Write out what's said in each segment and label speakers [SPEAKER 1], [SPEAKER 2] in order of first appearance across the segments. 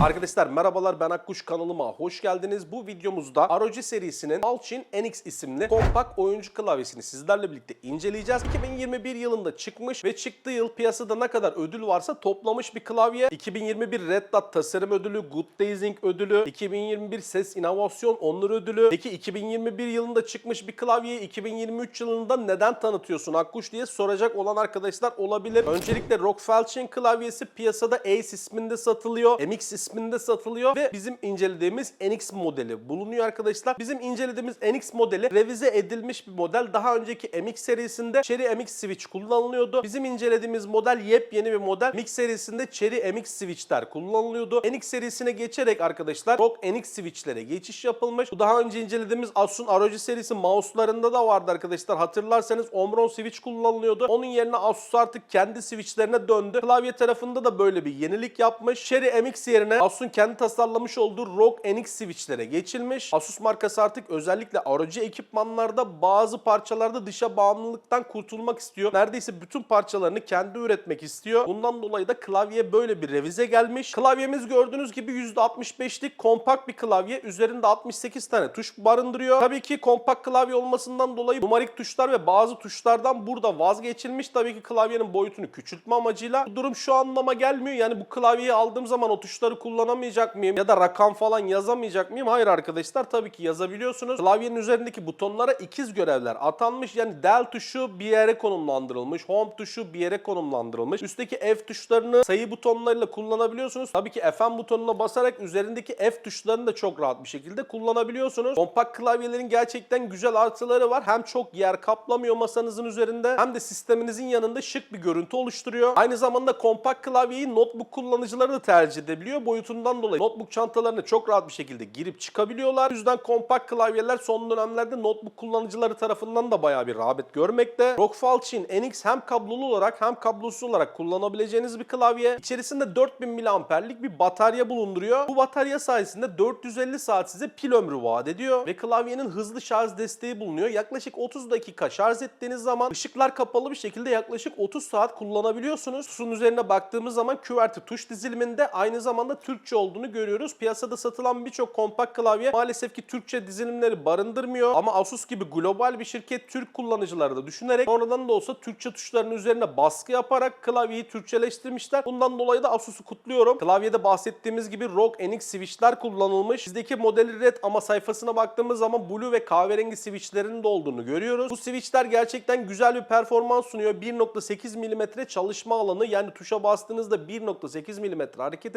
[SPEAKER 1] Arkadaşlar merhabalar ben Akkuş kanalıma hoş geldiniz. Bu videomuzda ROG serisinin Alchin NX isimli kompakt oyuncu klavyesini sizlerle birlikte inceleyeceğiz. 2021 yılında çıkmış ve çıktığı yıl piyasada ne kadar ödül varsa toplamış bir klavye. 2021 Red Dot tasarım ödülü, Good Days ödülü, 2021 Ses İnovasyon Onur ödülü. Peki 2021 yılında çıkmış bir klavyeyi 2023 yılında neden tanıtıyorsun Akkuş diye soracak olan arkadaşlar olabilir. Öncelikle Rock Falchion klavyesi piyasada Ace isminde satılıyor. MX isminde satılıyor ve bizim incelediğimiz NX modeli bulunuyor arkadaşlar. Bizim incelediğimiz NX modeli revize edilmiş bir model. Daha önceki MX serisinde Cherry MX switch kullanılıyordu. Bizim incelediğimiz model yepyeni bir model. MX serisinde Cherry MX switchler kullanılıyordu. NX serisine geçerek arkadaşlar Rock NX switchlere geçiş yapılmış. Bu daha önce incelediğimiz Asus'un ROG serisi mouse'larında da vardı arkadaşlar. Hatırlarsanız Omron switch kullanılıyordu. Onun yerine Asus artık kendi switchlerine döndü. Klavye tarafında da böyle bir yenilik yapmış. Cherry MX yerine Asus'un kendi tasarlamış olduğu ROG NX switchlere geçilmiş. Asus markası artık özellikle ROG ekipmanlarda bazı parçalarda dışa bağımlılıktan kurtulmak istiyor. Neredeyse bütün parçalarını kendi üretmek istiyor. Bundan dolayı da klavye böyle bir revize gelmiş. Klavyemiz gördüğünüz gibi %65'lik kompakt bir klavye. Üzerinde 68 tane tuş barındırıyor. Tabii ki kompakt klavye olmasından dolayı numarik tuşlar ve bazı tuşlardan burada vazgeçilmiş. Tabii ki klavyenin boyutunu küçültme amacıyla. Bu durum şu anlama gelmiyor. Yani bu klavyeyi aldığım zaman o tuşları kullanamayacak mıyım? Ya da rakam falan yazamayacak mıyım? Hayır arkadaşlar tabii ki yazabiliyorsunuz. Klavyenin üzerindeki butonlara ikiz görevler atanmış. Yani del tuşu bir yere konumlandırılmış. Home tuşu bir yere konumlandırılmış. Üstteki F tuşlarını sayı butonlarıyla kullanabiliyorsunuz. Tabii ki FM butonuna basarak üzerindeki F tuşlarını da çok rahat bir şekilde kullanabiliyorsunuz. Kompakt klavyelerin gerçekten güzel artıları var. Hem çok yer kaplamıyor masanızın üzerinde hem de sisteminizin yanında şık bir görüntü oluşturuyor. Aynı zamanda kompakt klavyeyi notebook kullanıcıları da tercih edebiliyor. Boyutundan dolayı notebook çantalarına çok rahat bir şekilde girip çıkabiliyorlar. O yüzden kompakt klavyeler son dönemlerde notebook kullanıcıları tarafından da bayağı bir rağbet görmekte. Rockfalchion NX hem kablolu olarak hem kablosuz olarak kullanabileceğiniz bir klavye. İçerisinde 4000 mAh'lik bir batarya bulunduruyor. Bu batarya sayesinde 450 saat size pil ömrü vaat ediyor ve klavyenin hızlı şarj desteği bulunuyor. Yaklaşık 30 dakika şarj ettiğiniz zaman ışıklar kapalı bir şekilde yaklaşık 30 saat kullanabiliyorsunuz. Tuşun üzerine baktığımız zaman QWERTY tuş diziliminde aynı zamanda Türkçe olduğunu görüyoruz. Piyasada satılan birçok kompakt klavye maalesef ki Türkçe dizilimleri barındırmıyor ama Asus gibi global bir şirket Türk kullanıcıları da düşünerek sonradan da olsa Türkçe tuşlarının üzerine baskı yaparak klavyeyi Türkçeleştirmişler. Bundan dolayı da Asus'u kutluyorum. Klavyede bahsettiğimiz gibi ROG NX switchler kullanılmış. Bizdeki modeli red ama sayfasına baktığımız zaman blue ve kahverengi switchlerin de olduğunu görüyoruz. Bu switchler gerçekten güzel bir performans sunuyor. 1.8 mm çalışma alanı yani tuşa bastığınızda 1.8 mm hareket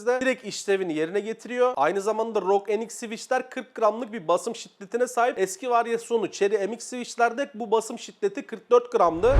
[SPEAKER 1] ettirdiğinizde direkt işlevini yerine getiriyor. Aynı zamanda ROG NX switchler 40 gramlık bir basım şiddetine sahip. Eski varyasyonu Cherry MX switchlerde bu basım şiddeti 44 gramdı.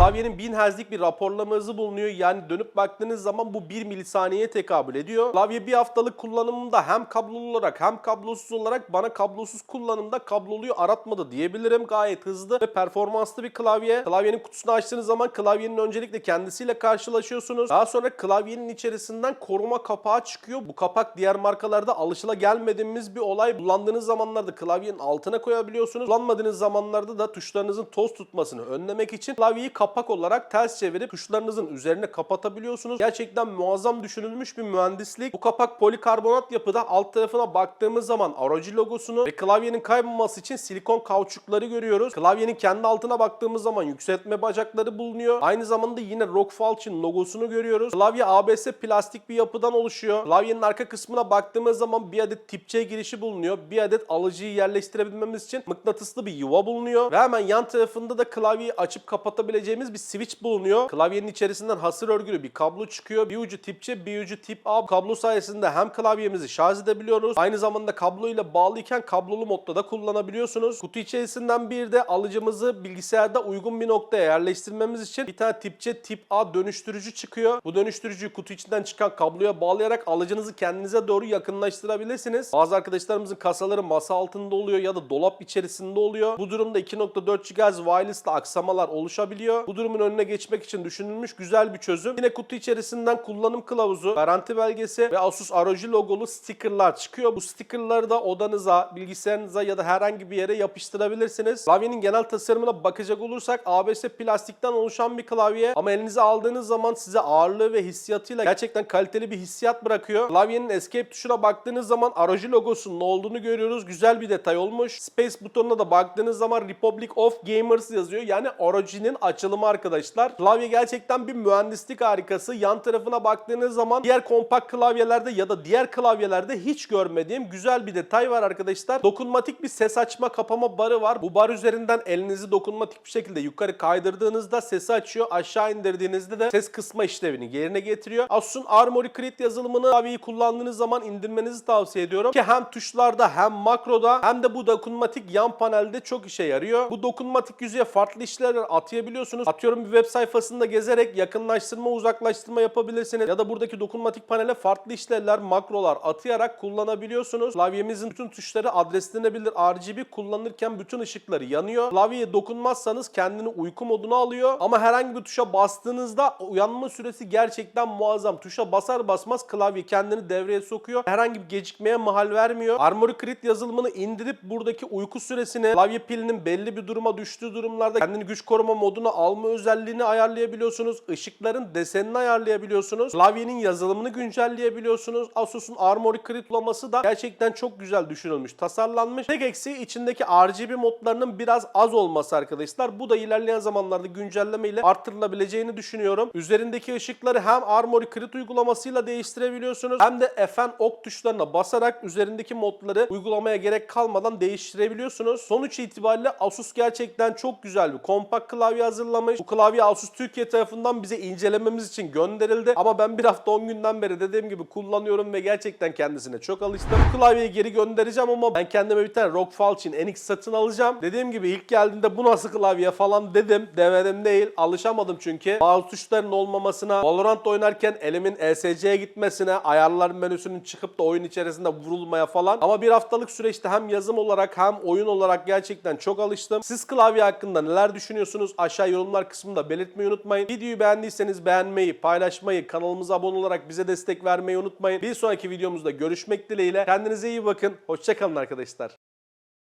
[SPEAKER 1] Klavyenin 1000 Hz'lik bir raporlama hızı bulunuyor. Yani dönüp baktığınız zaman bu 1 milisaniyeye tekabül ediyor. Klavye bir haftalık kullanımında hem kablolu olarak hem kablosuz olarak bana kablosuz kullanımda kabloluyu aratmadı diyebilirim. Gayet hızlı ve performanslı bir klavye. Klavyenin kutusunu açtığınız zaman klavyenin öncelikle kendisiyle karşılaşıyorsunuz. Daha sonra klavyenin içerisinden koruma kapağı çıkıyor. Bu kapak diğer markalarda alışıla gelmediğimiz bir olay. Kullandığınız zamanlarda klavyenin altına koyabiliyorsunuz. Kullanmadığınız zamanlarda da tuşlarınızın toz tutmasını önlemek için klavyeyi kapak olarak ters çevirip tuşlarınızın üzerine kapatabiliyorsunuz. Gerçekten muazzam düşünülmüş bir mühendislik. Bu kapak polikarbonat yapıda alt tarafına baktığımız zaman ROG logosunu ve klavyenin kaybolması için silikon kauçukları görüyoruz. Klavyenin kendi altına baktığımız zaman yükseltme bacakları bulunuyor. Aynı zamanda yine Rock Falchion logosunu görüyoruz. Klavye ABS plastik bir yapıdan oluşuyor. Klavyenin arka kısmına baktığımız zaman bir adet tip C girişi bulunuyor. Bir adet alıcıyı yerleştirebilmemiz için mıknatıslı bir yuva bulunuyor. Ve hemen yan tarafında da klavyeyi açıp kapatabileceğimiz bir switch bulunuyor. Klavyenin içerisinden hasır örgülü bir kablo çıkıyor. Bir ucu tip C, bir ucu tip A. Kablo sayesinde hem klavyemizi şarj edebiliyoruz. Aynı zamanda kabloyla bağlıyken kablolu modda da kullanabiliyorsunuz. Kutu içerisinden bir de alıcımızı bilgisayarda uygun bir noktaya yerleştirmemiz için bir tane tip C, tip A dönüştürücü çıkıyor. Bu dönüştürücüyü kutu içinden çıkan kabloya bağlayarak alıcınızı kendinize doğru yakınlaştırabilirsiniz. Bazı arkadaşlarımızın kasaları masa altında oluyor ya da dolap içerisinde oluyor. Bu durumda 2.4 GHz wireless ile aksamalar oluşabiliyor. Bu durumun önüne geçmek için düşünülmüş güzel bir çözüm. Yine kutu içerisinden kullanım kılavuzu, garanti belgesi ve Asus ROG logolu stickerlar çıkıyor. Bu stickerları da odanıza, bilgisayarınıza ya da herhangi bir yere yapıştırabilirsiniz. Klavyenin genel tasarımına bakacak olursak ABS plastikten oluşan bir klavye ama elinize aldığınız zaman size ağırlığı ve hissiyatıyla gerçekten kaliteli bir hissiyat bırakıyor. Klavyenin escape tuşuna baktığınız zaman ROG logosunun olduğunu görüyoruz. Güzel bir detay olmuş. Space butonuna da baktığınız zaman Republic of Gamers yazıyor. Yani ROG'nin açılımı arkadaşlar. Klavye gerçekten bir mühendislik harikası. Yan tarafına baktığınız zaman diğer kompakt klavyelerde ya da diğer klavyelerde hiç görmediğim güzel bir detay var arkadaşlar. Dokunmatik bir ses açma kapama barı var. Bu bar üzerinden elinizi dokunmatik bir şekilde yukarı kaydırdığınızda sesi açıyor. Aşağı indirdiğinizde de ses kısma işlevini yerine getiriyor. Asus'un Armoury Crit yazılımını klavyeyi kullandığınız zaman indirmenizi tavsiye ediyorum. Ki hem tuşlarda hem makroda hem de bu dokunmatik yan panelde çok işe yarıyor. Bu dokunmatik yüzeye farklı işler atayabiliyorsunuz. Atıyorum bir web sayfasında gezerek yakınlaştırma uzaklaştırma yapabilirsiniz. Ya da buradaki dokunmatik panele farklı işlevler makrolar atayarak kullanabiliyorsunuz. Klavyemizin bütün tuşları adreslenebilir. RGB kullanırken bütün ışıkları yanıyor. Klavyeye dokunmazsanız kendini uyku moduna alıyor. Ama herhangi bir tuşa bastığınızda uyanma süresi gerçekten muazzam. Tuşa basar basmaz klavye kendini devreye sokuyor. Herhangi bir gecikmeye mahal vermiyor. Armoury Crit yazılımını indirip buradaki uyku süresini klavye pilinin belli bir duruma düştüğü durumlarda kendini güç koruma moduna alma özelliğini ayarlayabiliyorsunuz. Işıkların desenini ayarlayabiliyorsunuz. Klavyenin yazılımını güncelleyebiliyorsunuz. Asus'un Armoury Crit ulaması da gerçekten çok güzel düşünülmüş, tasarlanmış. Tek eksiği içindeki RGB modlarının biraz az olması arkadaşlar. Bu da ilerleyen zamanlarda güncelleme ile arttırılabileceğini düşünüyorum. Üzerindeki ışıkları hem Armoury Crit uygulamasıyla değiştirebiliyorsunuz hem de FN ok tuşlarına basarak üzerindeki modları uygulamaya gerek kalmadan değiştirebiliyorsunuz. Sonuç itibariyle Asus gerçekten çok güzel bir kompakt klavye hazırlamış. Bu klavye Asus Türkiye tarafından bize incelememiz için gönderildi. Ama ben bir hafta 10 günden beri dediğim gibi kullanıyorum ve gerçekten kendisine çok alıştım. Bu klavyeyi geri göndereceğim ama ben kendime bir tane ROG Falcon NX satın alacağım. Dediğim gibi ilk geldiğinde bu nasıl klavye falan dedim. Demedim değil. Alışamadım çünkü. Bazı tuşların olmamasına, Valorant oynarken elimin ESC'ye gitmesine, ayarlar menüsünün çıkıp da oyun içerisinde vurulmaya falan. Ama bir haftalık süreçte hem yazım olarak hem oyun olarak gerçekten çok alıştım. Siz klavye hakkında neler düşünüyorsunuz? Aşağı yorumlar kısmında belirtmeyi unutmayın. Videoyu beğendiyseniz beğenmeyi, paylaşmayı, kanalımıza abone olarak bize destek vermeyi unutmayın. Bir sonraki videomuzda görüşmek dileğiyle. Kendinize iyi bakın. Hoşçakalın arkadaşlar.